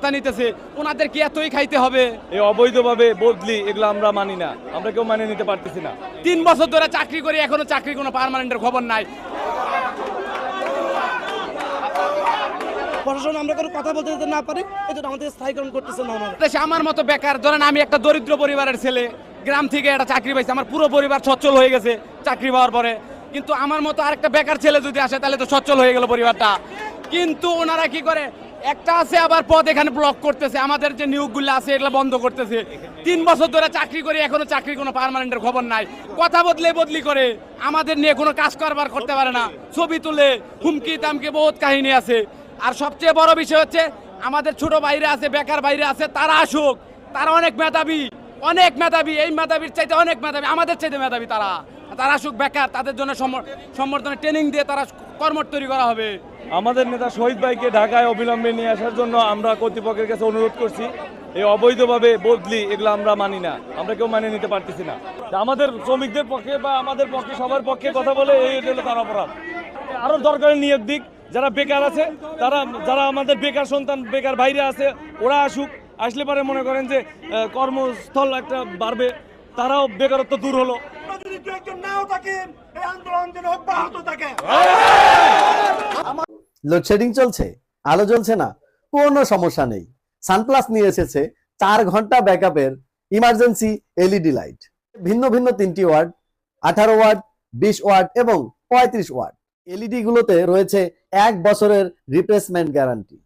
ভাতা নিতেছে ওনাদের কি এতই খাইতে হবে। এই অবৈধভাবে বদলি এগুলো আমরা মানি না। আমরা কেউ মানে নিতে পারতেছি না। তিন বছর ধরে চাকরি করি এখনও চাকরি কোনো পার্মানেন্টের খবর নাই। প্রশাসন আমরা কোনো কথা বলতে দিতে না পারি আমাদের স্থায়ীকরণ করতেছে না ওনারা দেশে আমার মতো বেকার ধরেন আমি একটা দরিদ্র পরিবারের ছেলে গ্রাম থেকে একটা চাকরি পাইছি আমার পুরো পরিবার সচ্ছল হয়ে গেছে চাকরি পাওয়ার পরে। কিন্তু আমার মতো আরেকটা বেকার ছেলে যদি আসে তাহলে তো সচ্ছল হয়ে গেল পরিবারটা। কিন্তু ওনারা কি করে? একটা আছে আবার পদ এখানে ব্লক করতেছে, আমাদের যে নিয়োগগুলো আছে এগুলো বন্ধ করতেছে। তিন বছর ধরে চাকরি করে, এখনও চাকরি কোনো পার্মানেন্টের খবর নাই। কথা বদলে বদলি করে, আমাদের নিয়ে কোনো কাজ কারবার করতে পারে না। ছবি তুলে, হুমকি তামকি বহুত কাহিনী আছে। আর সবচেয়ে বড় বিষয় হচ্ছে, আমাদের ছোট বাইরে আছে, বেকার বাইরে আছে, তারা আসুক। তারা অনেক মেধাবী অনেক মেধাবী, এই মেধাবীর চাইতে অনেক মেধাবী, আমাদের চাইতে মেধাবী তারা। তারা আসুক বেকার, তাদের জন্য সম্বর- সম্বর্ধনা ট্রেনিং দিয়ে তারা কর্মট তৈরি করা হবে। আমাদের নেতা শহীদ ভাইকে ঢাকায় অবিলম্বে নিয়ে আসার জন্য আমরা কর্তৃপক্ষের কাছে অনুরোধ করছি, এই অবৈধভাবে বদলি এগুলো আমরা মানি না, আমরা কেউ মানে নিতে পারতেছি না। আমাদের শ্রমিকদের পক্ষে বা আমাদের পক্ষে, সবার পক্ষে কথা বলে এই হলো তার অপরাধ। আরও দরকারি নিয়োগ দিক, যারা বেকার আছে, তারা, যারা আমাদের বেকার সন্তান, বেকার বাইরে আছে, ওরা আসুক, আসলে পরে মনে করেন যে কর্মস্থল একটা বাড়বে, তারাও বেকারত্ব দূর হলো। লোডশেডিং চলছে? আলো জ্বলছে না? কোনো সমস্যা নেই। সানপ্লাস নিয়ে এসেছে চার ঘণ্টা ব্যাকআপের ইমার্জেন্সি এলইডি লাইট ভিন্ন ভিন্ন তিনটি ওয়ার্ড, আঠারো ওয়ার্ড, বিশ ওয়ার্ড এবং পঁয়ত্রিশ ওয়ার্ড। এলইডি গুলোতে রয়েছে এক বছরের রিপ্লেসমেন্ট গ্যারান্টি